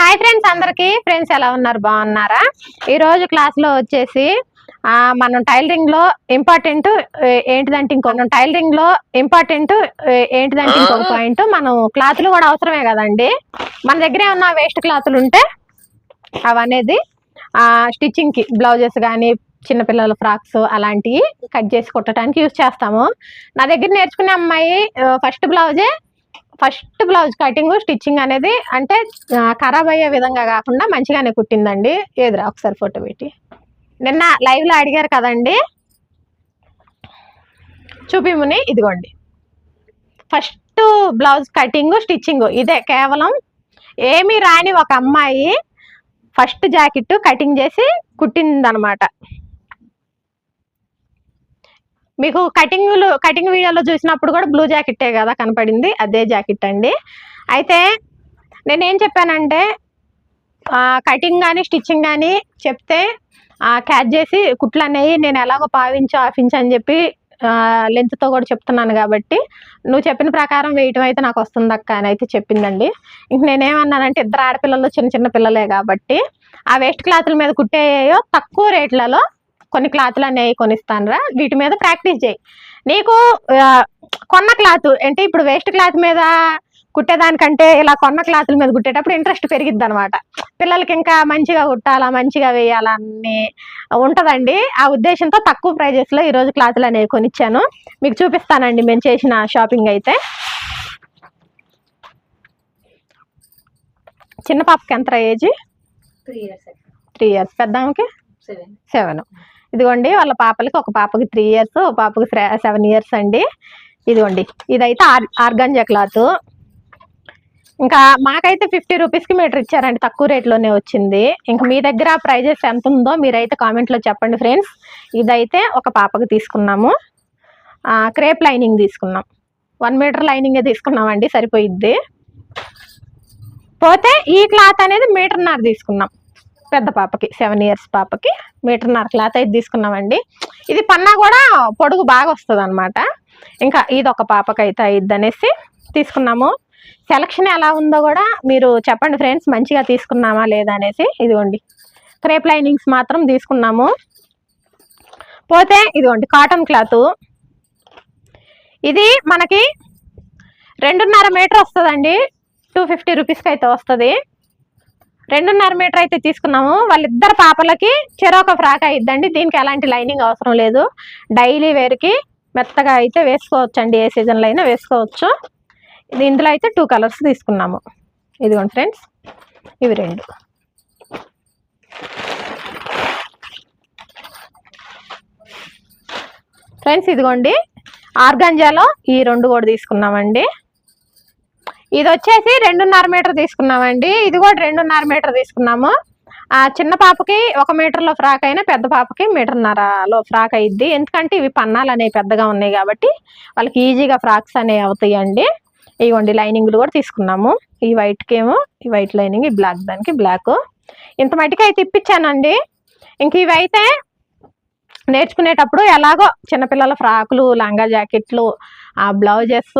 Hi friends అందరికి. Friends ఎలా ఉన్నారు? బాగున్నారా? ఈ రోజు క్లాస్లో వచ్చేసి మనం టైలరింగ్లో ఇంపార్టెంట్ ఏంటిదంటే ఇంకో మనం టైలరింగ్లో ఇంపార్టెంట్ ఏంటిదంటే ఇంకొక పాయింట్ మనం క్లాతులు కూడా అవసరమే కదండి. మన దగ్గర ఏమన్నా వేస్ట్ క్లాతులు ఉంటే అవనేది ఆ స్టిచ్చింగ్కి బ్లౌజెస్ కానీ చిన్నపిల్లల ఫ్రాక్స్ అలాంటివి కట్ చేసి కుట్టడానికి యూజ్ చేస్తాము. నా దగ్గర నేర్చుకునే అమ్మాయి ఫస్ట్ బ్లౌజే ఫస్ట్ బ్లౌజ్ కటింగ్ స్టిచ్చింగ్ అనేది అంటే ఖరాబ్ అయ్యే విధంగా కాకుండా మంచిగానే కుట్టిందండి. ఏదిరా ఒకసారి ఫోటో పెట్టి. నిన్న లైవ్లో అడిగారు కదండి. చూపిముని ఇదిగోండి. ఫస్ట్ బ్లౌజ్ కటింగ్ స్టిచ్చింగ్ ఇదే కేవలం ఏమీ రాని ఒక అమ్మాయి ఫస్ట్ జాకెట్ కటింగ్ చేసి కుట్టిందనమాట. మీకు కటింగ్ కటింగ్ వీడియోలో చూసినప్పుడు కూడా బ్లూ జాకెట్టే కదా కనపడింది అదే జాకెట్ అండి. అయితే నేనేం చెప్పానంటే కటింగ్ కానీ స్టిచ్చింగ్ కానీ చెప్తే క్యాచ్ చేసి కుట్లు అనేవి నేను ఎలాగో పావించు ఆఫించు అని చెప్పి లెంత్తో కూడా చెప్తున్నాను కాబట్టి నువ్వు చెప్పిన ప్రకారం వేయటం అయితే నాకు వస్తుంది అక్క అని అయితే చెప్పిందండి. ఇంక నేనేమన్నానంటే ఇద్దరు ఆడపిల్లలు చిన్న చిన్న పిల్లలే కాబట్టి ఆ వేస్ట్ క్లాతుల మీద కుట్టేయో తక్కువ రేట్లలో కొన్ని క్లాతులు అనేవి కొనిస్తానురా. వీటి మీద ప్రాక్టీస్ చేయి. నీకు కొన్న క్లాత్ అంటే ఇప్పుడు వేస్ట్ క్లాత్ మీద కుట్టేదానికంటే ఇలా కొన్న క్లాతుల మీద కుట్టేటప్పుడు ఇంట్రెస్ట్ పెరిగిద్ది అనమాట పిల్లలకి ఇంకా మంచిగా కుట్టాలా మంచిగా వేయాలా అని ఉంటదండి. ఆ ఉద్దేశంతో తక్కువ ప్రైజెస్లో ఈ రోజు క్లాతులు అనేవి కొనిచ్చాను. మీకు చూపిస్తానండి మేము చేసిన షాపింగ్ అయితే. చిన్న పాపకి ఎంత age? Three years three years. పెద్దామకి? Seven. ఇదిగోండి వాళ్ళ పాపలకి ఒక పాపకి త్రీ ఇయర్స్ ఒక పాపకి సెవెన్ ఇయర్స్ అండి. ఇదిగోండి ఇదైతే ఆర్ ఆర్గంజా క్లాత్. ఇంకా మాకైతే ఫిఫ్టీ రూపీస్కి మీటర్ ఇచ్చారండి తక్కువ రేట్లోనే వచ్చింది. ఇంకా మీ దగ్గర ప్రైజెస్ ఎంత ఉందో మీరైతే కామెంట్లో చెప్పండి ఫ్రెండ్స్ ఇదైతే ఒక పాపకి తీసుకున్నాము. క్రేప్ లైనింగ్ తీసుకున్నాం. వన్ మీటర్ లైనింగే తీసుకున్నామండి సరిపోయిద్ది. పోతే ఈ క్లాత్ అనేది మీటర్న్నర తీసుకున్నాం. పెద్ద పాపకి సెవెన్ ఇయర్స్ పాపకి మీటర్న్నర క్లాత్ అయితే తీసుకున్నామండి. ఇది పన్నా కూడా పొడుగు బాగా వస్తుంది అనమాట ఇంకా ఇది ఒక పాపకి అయితే అయిద్ది అనేసి తీసుకున్నాము. సెలక్షన్ ఎలా ఉందో కూడా మీరు చెప్పండి ఫ్రెండ్స్ మంచిగా తీసుకున్నామా లేదా అనేసి. ఇదిగోండి క్రేప్ లైనింగ్స్ మాత్రం తీసుకున్నాము. పోతే ఇదిగోండి కాటన్ క్లాత్ ఇది మనకి రెండున్నర మీటర్ వస్తుందండి. టూ ఫిఫ్టీ రూపీస్కి అయితే వస్తుంది. రెండున్నర మీటర్ అయితే తీసుకున్నాము. వాళ్ళిద్దరు పాపలకి చెరొక ఫ్రాక్ అయిద్దండి. దీనికి ఎలాంటి లైనింగ్ అవసరం లేదు. డైలీ వేర్కి మెత్తగా అయితే వేసుకోవచ్చు అండి ఏ సీజన్లో అయినా వేసుకోవచ్చు. ఇది ఇందులో అయితే టూ కలర్స్ తీసుకున్నాము. ఇదిగోండి ఫ్రెండ్స్. ఇవి రెండు. ఫ్రెండ్స్ ఇదిగోండి. ఆర్గంజాలో ఈ రెండు కూడా తీసుకున్నామండి. ఇది వచ్చేసి రెండున్నర మీటర్ తీసుకున్నామండి. ఇది కూడా రెండున్నర మీటర్ తీసుకున్నాము. ఆ చిన్న పాపకి ఒక మీటర్లో ఫ్రాక్ అయినా పెద్ద పాపకి మీటర్న్నరలో ఫ్రాక్ అయ్యిద్ది ఎందుకంటే ఇవి పన్నాలు అనేవి పెద్దగా ఉన్నాయి కాబట్టి వాళ్ళకి ఈజీగా ఫ్రాక్స్ అనేవి అవుతాయండి. ఇవ్వండి లైనింగ్లు కూడా తీసుకున్నాము. ఈ వైట్కి ఏమో ఈ వైట్ లైనింగ్ ఈ బ్లాక్ దానికి బ్లాక్. ఇంత మట్టికి అయితే ఇప్పించానండి. ఇంక ఇవైతే నేర్చుకునేటప్పుడు ఎలాగో చిన్నపిల్లల ఫ్రాకులు లంగా జాకెట్లు ఆ బ్లౌజెస్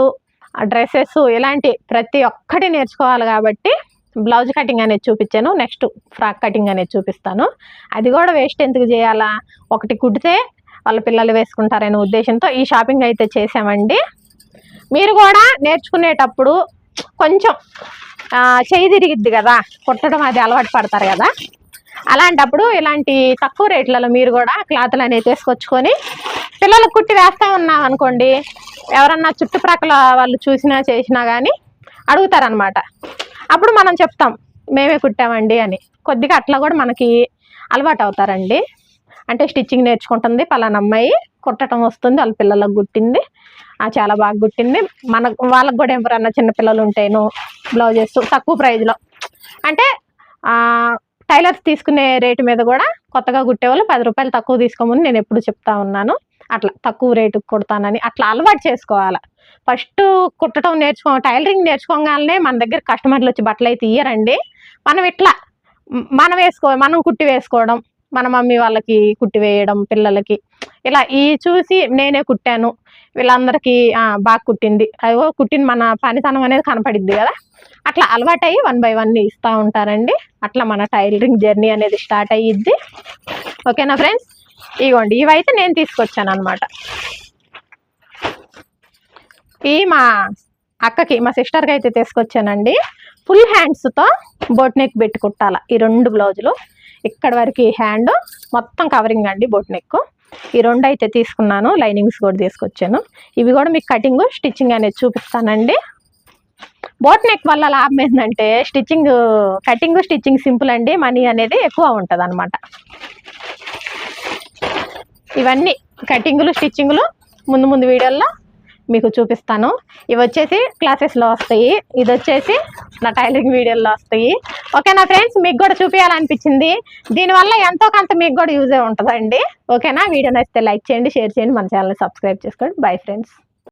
డ్రెస్సెస్ ఇలాంటి ప్రతి ఒక్కటి నేర్చుకోవాలి కాబట్టి బ్లౌజ్ కటింగ్ అనేది చూపించాను. నెక్స్ట్ ఫ్రాక్ కటింగ్ అనేది చూపిస్తాను. అది కూడా వేస్ట్ ఎందుకు చేయాలా? ఒకటి కుడితే వాళ్ళ పిల్లలు వేసుకుంటారనే ఉద్దేశంతో ఈ షాపింగ్ అయితే చేసామండి మీరు కూడా నేర్చుకునేటప్పుడు కొంచెం చేయి తిరిగిద్ది కదా? కుట్టడం అది అలవాటు పడతారు కదా? అలాంటప్పుడు ఇలాంటి తక్కువ రేట్లలో మీరు కూడా క్లాతులు అనేవి తీసుకొచ్చుకొని పిల్లలకు కుట్టి వేస్తా ఉన్నాం అనుకోండి ఎవరన్నా చుట్టుప్రక్కల వాళ్ళు చూసినా చేసినా కానీ అడుగుతారనమాట. అప్పుడు మనం చెప్తాం మేమే కుట్టామండి అని. కొద్దిగా అట్లా కూడా మనకి అలవాటు అవుతారండి అంటే స్టిచ్చింగ్ నేర్చుకుంటుంది పలానా అమ్మాయి కుట్టడం వస్తుంది వాళ్ళ పిల్లలకు కుట్టింది. చాలా బాగా కుట్టింది. మన వాళ్ళకు కూడా ఎవరన్నా చిన్న పిల్లలు ఉంటేను బ్లౌజెస్ తక్కువ ప్రైజ్లో. అంటే టైలర్స్ తీసుకునే రేటు మీద కూడా కొత్తగా కుట్టేవాళ్ళు పది రూపాయలు తక్కువ తీసుకోమని నేను ఎప్పుడు చెప్తా ఉన్నాను. అట్లా తక్కువ రేటుకి కుడతానని అట్లా అలవాటు చేసుకోవాలి. ఫస్ట్ కుట్టడం నేర్చుకో టైలరింగ్ నేర్చుకోగానే మన దగ్గర కస్టమర్లు వచ్చి బట్టలు అయితే ఇయ్యరండి. మనం ఇట్లా మనం వేసుకో మనం కుట్టి వేసుకోవడం మన మమ్మీ వాళ్ళకి కుట్టి వేయడం పిల్లలకి ఇలా ఈ చూసి నేనే కుట్టాను. వీళ్ళందరికీ బాగా కుట్టింది. అదిగో కుట్టిన మన పనితనం అనేది కనపడిద్ది కదా. అట్లా అలవాటయ్యి వన్ బై వన్ ఇస్తూ ఉంటారండి. అట్లా మన టైలరింగ్ జర్నీ అనేది స్టార్ట్ అయ్యిద్ది. ఓకేనా ఫ్రెండ్స్? ఇగోండి ఇవైతే నేను తీసుకొచ్చాను అనమాట ఈ మా అక్కకి మా సిస్టర్కి అయితే తీసుకొచ్చానండి. ఫుల్ హ్యాండ్స్తో బోట్ నెక్ పెట్టుకుంటాల ఈ రెండు బ్లౌజులు. ఇక్కడ వరకు ఈ హ్యాండ్ మొత్తం కవరింగ్ అండి బోట్ నెక్. ఈ రెండు అయితే తీసుకున్నాను లైనింగ్స్ కూడా తీసుకొచ్చాను. ఇవి కూడా మీకు కటింగ్ స్టిచ్చింగ్ అనేది చూపిస్తానండి. బోట్ నెక్ వల్ల లాభం ఏంటంటే స్టిచ్చింగ్ కటింగ్ స్టిచ్చింగ్ సింపుల్ అండి మనీ అనేది ఎక్కువ ఉంటుంది అనమాట ఇవన్నీ కటింగులు స్టిచ్చింగులు ముందు ముందు వీడియోల్లో మీకు చూపిస్తాను. ఇవి వచ్చేసి క్లాసెస్లో వస్తాయి. ఇది వచ్చేసి నా టైలరింగ్ వీడియోలో వస్తాయి. ఓకేనా ఫ్రెండ్స్ మీకు కూడా చూపించాలనిపించింది దీనివల్ల ఎంతో కొంత మీకు కూడా యూజే ఉంటుందండి. ఓకేనా వీడియో నచ్చితే లైక్ చేయండి షేర్ చేయండి మన ఛానల్ని సబ్స్క్రైబ్ చేసుకోండి. Bye friends